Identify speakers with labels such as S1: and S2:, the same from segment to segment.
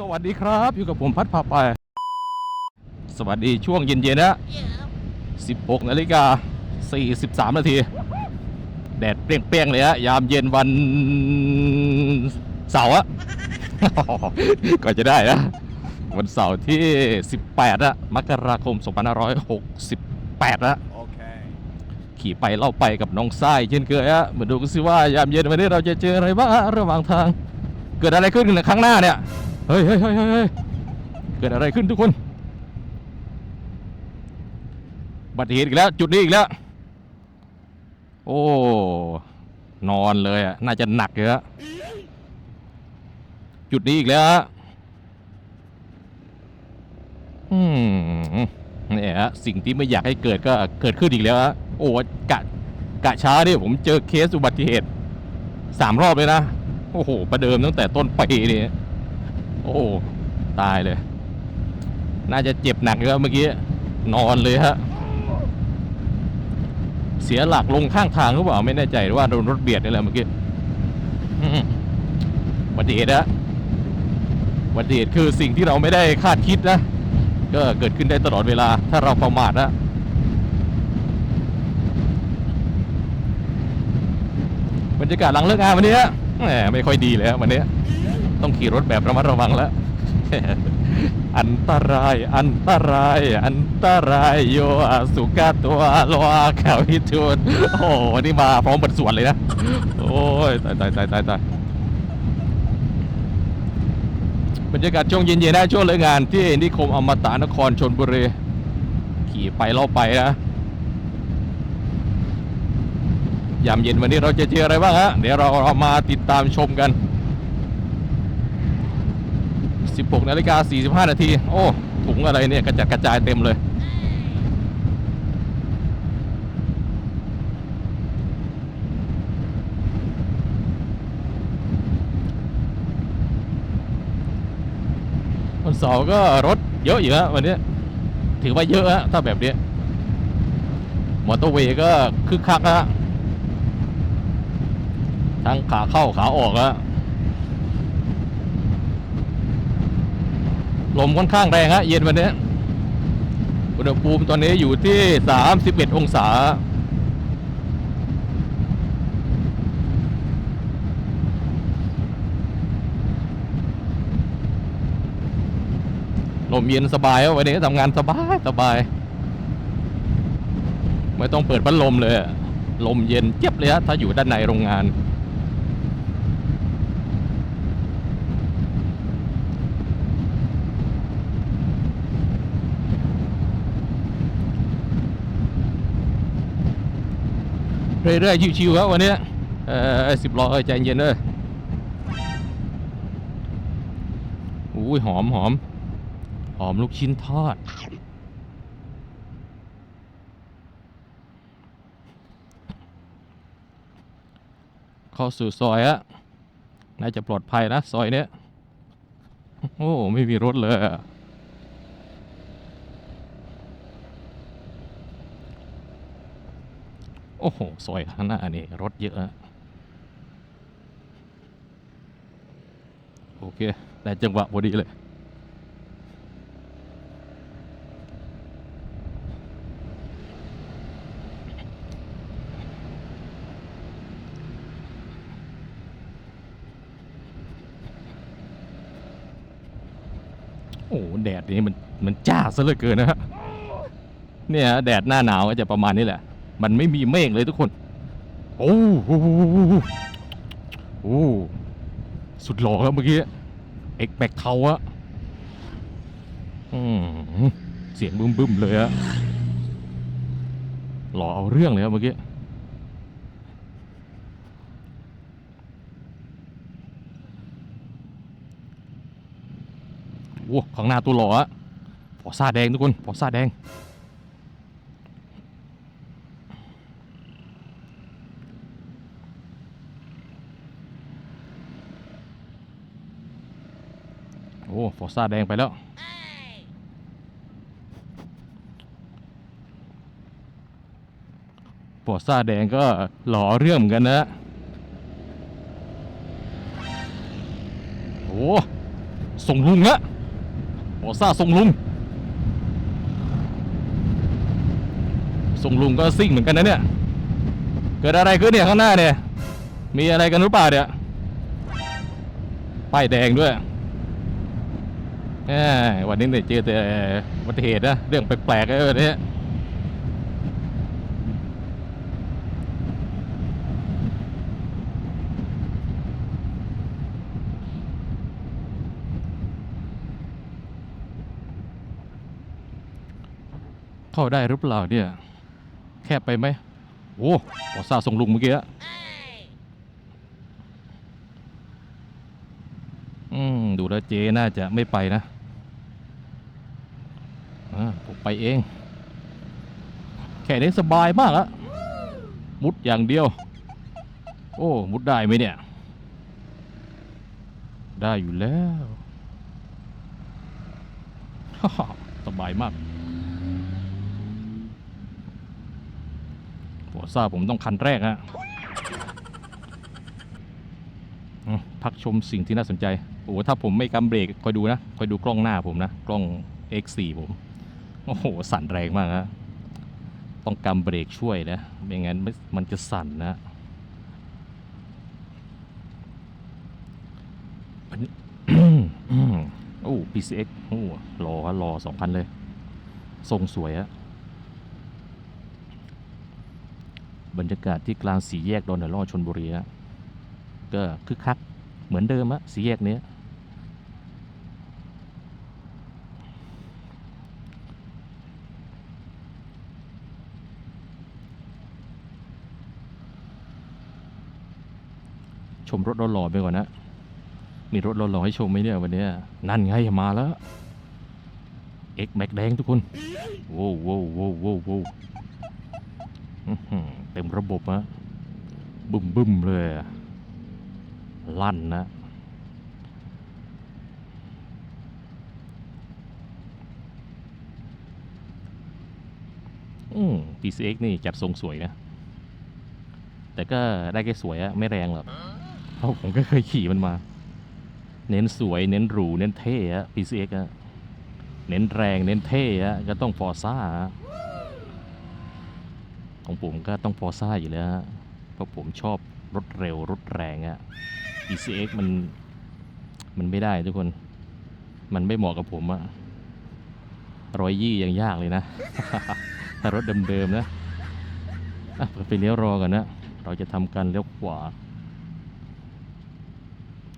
S1: สวัสดีครับ อยู่กับผมพัดพาไป สวัสดีช่วงเย็นๆนะ 16นาฬิกา43นาที แดดเปรี้ยงๆเลยฮะยามเย็นวันเสาร์อะก็จะได้นะ วันเสาร์ที่ 18อะมกราคม 2568นะ
S2: Okay.
S1: ขี่ไปเล่าไปกับน้องทรายเช่นเคยฮะมาดูกันสิว่ายามเย็นวันนี้เราจะเจออะไรบ้างฮะระหว่างทาง เกิดอะไรขึ้นในข้างหน้าเนี่ย เฮ้ยเฮ้ยเฮ้ยเฮ้ยเกิดอะไรขึ้นทุกคนบัติเหตุอีกแล้ว จุดนี้อีกแล้ว โอ้ นอนเลยอะ น่าจะหนักเลยฮะจุดนี้อีกแล้วอืมเนี่ยฮะสิ่งที่ไม่อยากให้เกิดก็เกิดขึ้นอีกแล้วฮะโอ้กะกะช้าเนี่ยผมเจอเคสอุบัติเหตุสามรอบเลยนะ โอ้โห ประเดิมตั้งแต่ต้นปีนี่ โอ้ตายเลย น่าจะเจ็บหนักเลยครับเมื่อกี้ นอนเลยฮะ เสียหลักลงข้างทางหรือเปล่าไม่แน่ใจว่าโดนรถเบียดนี่แหละเมื่อกี้อืมอุบัติเหตุนะอุบัติเหตุคือสิ่งที่เราไม่ได้คาดคิดนะ ก็เกิดขึ้นได้ตลอดเวลา ถ้าเราประมาทนะบรรยากาศหลังเลิกงานวันนี้แหมไม่ค่อยดีเลยวันนี้ ต้องขี่รถแบบระมัดระวังแล้ว อันตราย อันตราย อันตรายโยอสุกาตัวลอาขาวิทูนโอ้โหวันนี้มาพร้อมบทสวดเลยนะ โอ้ยตายตายตายตายตายบรรยากาศช่วงเย็นๆนะช่วงเลิกงานที่นิคมอมตะนครชนบุรี ขี่ไปเล่าไปนะยามเย็นวันนี้เราจะเจออะไรบ้างฮะ เดี๋ยวเราเรามาติดตามชมกัน 16นาฬิกา45 นาที โอ้ ถุงอะไรเนี่ยกระจัดกระจายเต็มเลย วันเสาร์ก็รถเยอะอยู่ฮะวันนี้ ถือว่าเยอะฮะถ้าแบบนี้มอเตอร์เวย์ก็คึกคักฮะทั้งขาเข้าขาออกอะ ลมค่อนข้างแรงฮะเย็นวันนี้อุณหภูมิตอนนี้อยู่ที่ 31 องศา ลมเย็นสบายวันนี้ทำงานสบายสบาย ไม่ต้องเปิดพัดลมเลย ลมเย็นเจี๊ยบเลยฮะถ้าอยู่ด้านในโรงงาน เรื่อยๆชิวๆครับวันนี้เออสิบล้อใจเย็นเลยอุ้ยหอมหอมหอมลูกชิ้นทอด เข้าสู่ซอยอะน่าจะปลอดภัยนะ ซอยเนี้ย โอ้ ไม่มีรถเลยอะ โอ้โหซอยข้างหน้านี่รถเยอะโอเค แต่จังหวะพอดีเลยโอ้โหแดดนี่มันมันจ้าซะเหลือเกินนะฮะเนี่ยแดดหน้าหนาวก็จะประมาณนี้แหละ มันไม่มีเมฆเลยทุกคน โอ้โหโอ้สุดหล่อครับเมื่อกี้เอ็กแบกเทาอะอเสียงบึ้มบึมๆเลยอะหล่อเอาเรื่องเลยครับเมื่อกี้โอ้ข้างหน้าตัวหล่ออะพอซ่าแดงทุกคนพอซ่าแดง ฟอร์ซ่าแดงไปแล้วฟอร์ซ่าแดงก็หล่อเรื่องเหมือนกันนะโอ้ส่งลุงละบอซ่าส่งลุงส่งลุงก็ซิ่งเหมือนกันนะเนี่ย เกิดอะไรขึ้นเนี่ยข้างหน้าเนี่ย มีอะไรกันหรือเปล่าเนี่ย ป้ายแดงด้วย วันนี้เนี่ยเจอแต่อุบัติเหตุนะเรื่องแปลกๆไอ้วันนี้เข้าได้หรือเปล่าเนี่ย แคบไปไหมโอ้ขอซาส่งลุงเมื่อกี้อะอืม ดูแล้วเจ๊น่าจะไม่ไปนะผมไปเอง แค่นี้สบายมากอะมุดอย่างเดียว โอ้ มุดได้ไหมเนี่ย ได้อยู่แล้ว สบายมากหัวซ่าผมต้องคันแรกฮะอืม พักชมสิ่งที่น่าสนใจ โอ้โห ถ้าผมไม่กำเบรกคอยดูนะ คอยดูกล้องหน้าผมนะ กล้อง X4 ผม โอ้โห สั่นแรงมากฮะต้องกำเบรกช่วยนะ ไม่งั้นไม่มันจะสั่นนะอันนี้โอ้ PCX โอ้รอฮะรอสองพันเลย ทรงสวยอะบรรยากาศที่กลางสีแยกดอนเดล่อชนบุรีฮะก็คึกคัก เหมือนเดิมอะสีแยกเนี้ยชมรถหล่อๆไปก่อนนะ มีรถหล่อๆให้ชมไหมเนี่ยวันนี้ นั่นไงมาแล้ว X Max แดงทุกคนโว้วโว้วโว้วโว้วโว้วอื้อหือเต็มระบบอะบึ้มบึ้มเลยอะ ลั่นนะอืม PCX นี่จัดทรงสวยนะ แต่ก็ได้แค่สวยอะไม่แรงหรอกเพราะผมก็เคยขี่มันมา เน้นสวย เน้นหรู เน้นเท่อะ PCX อะเน้นแรง เน้นเท่อะก็ต้องฟอร์ซ่าของผมก็ต้องฟอร์ซ่าอยู่แล้วฮะเพราะผมชอบรถเร็ว รถแรงอะ ECX มันมันไม่ได้ทุกคน มันไม่เหมาะกับผมอะร้อยยี่ยังยากเลยนะ ถ้ารถเดิมๆนะอะไปเลี้ยวรอกันนะ เราจะทำการเลี้ยวขวา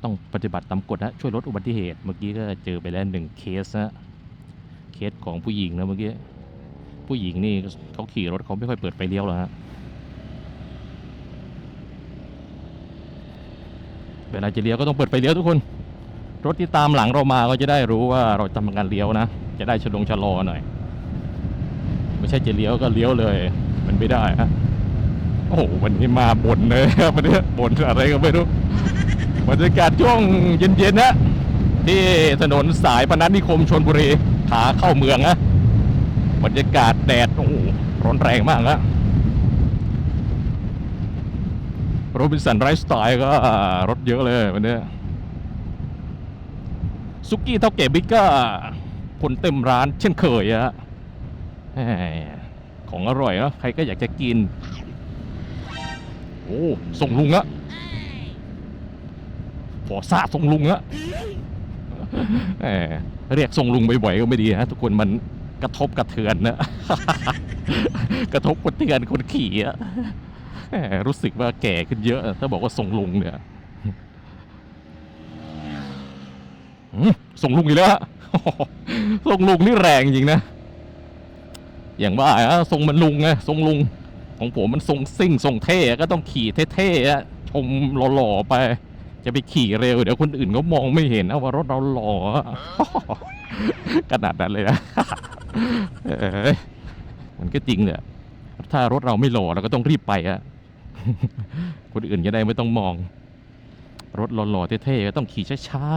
S1: ต้องปฏิบัติตามกฎนะ ช่วยลดอุบัติเหตุ เมื่อกี้ก็เจอไปแล้วหนึ่งเคสนะ เคสของผู้หญิงนะเมื่อกี้ ผู้หญิงนี่เขาขี่รถเขาไม่ค่อยเปิดไฟเลี้ยวหรอกฮะ เวลาจะเลี้ยวก็ต้องเปิดไฟเลี้ยวทุกคน รถที่ตามหลังเรามาก็จะได้รู้ว่าเราทำการเลี้ยวนะ จะได้ชะลงชะลอหน่อย ไม่ใช่จะเลี้ยวก็เลี้ยวเลย มันไม่ได้ฮะโอ้โหวันนี้มาบ่นเลยครับวันนี้บ่นอะไรก็ไม่รู้บรรยากาศช่วงเย็นๆนะที่ถนนสายพนัสนิคมชนบุรีขาเข้าเมืองนะบรรยากาศแดดโอ้โหร้อนแรงมากนะ โรบินสันไรสไตล์ก็รถเยอะเลยวันนี้ซุกี้เท่าเก๋บิ๊กก็คนเต็มร้านเช่นเคยอะของอร่อยเนาะใครก็อยากจะกิน โอ้ส่งลุงอะฟอซ่าส่งลุงอะเรียกส่งลุงบ่อยๆก็ไม่ดีนะทุกคนมันกระทบกระเทือนนะ กระทบกระเทือนคนขี่อะ รู้สึกว่าแก่ขึ้นเยอะ ถ้าบอกว่าส่งลุงเนี่ยส่งลุงอีกแล้วฮะส่งลุงนี่แรงจริงนะ อย่างว่าอะทรงมันลุงไงทรงลุง ของผมมันทรงซิ่งทรงเท่ก็ต้องขี่เท่ๆชมหล่อๆไป จะไปขี่เร็ว เดี๋ยวคนอื่นก็มองไม่เห็นนะว่ารถเราหล่อขนาดนั้นเลยนะเอ้ยมันก็จริงเนี่ยถ้ารถเราไม่หล่อเราก็ต้องรีบไปอะ คนอื่นจะได้ไม่ต้องมอง รถหล่อๆเท่ๆก็ต้องขี่ช้าๆ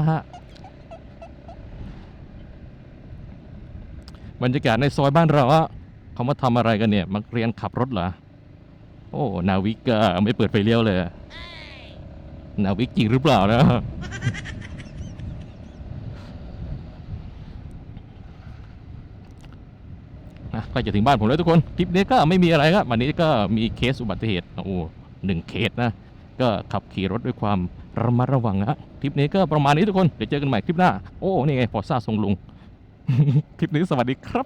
S1: บรรยากาศในซอยบ้านเราอะเขามาทำอะไรกันเนี่ยมาเรียนขับรถเหรอโอ้ นาวิกก็ไม่เปิดไฟเลี้ยวเลย นาวิกจริงหรือเปล่านะ นะใกล้จะถึงบ้านผมแล้วทุกคนคลิปนี้ก็ไม่มีอะไรครับวันนี้ก็มีเคสอุบัติเหตุโอ้หนึ่งเคสนะก็ขับขี่รถด้วยความระมัดระวังนะฮะคลิปนี้ก็ประมาณนี้ทุกคนเดี๋ยวเจอกันใหม่คลิปหน้าโอ้นี่ไงฟอร์ซ่าทรงลุง คลิปนี้สวัสดีครับ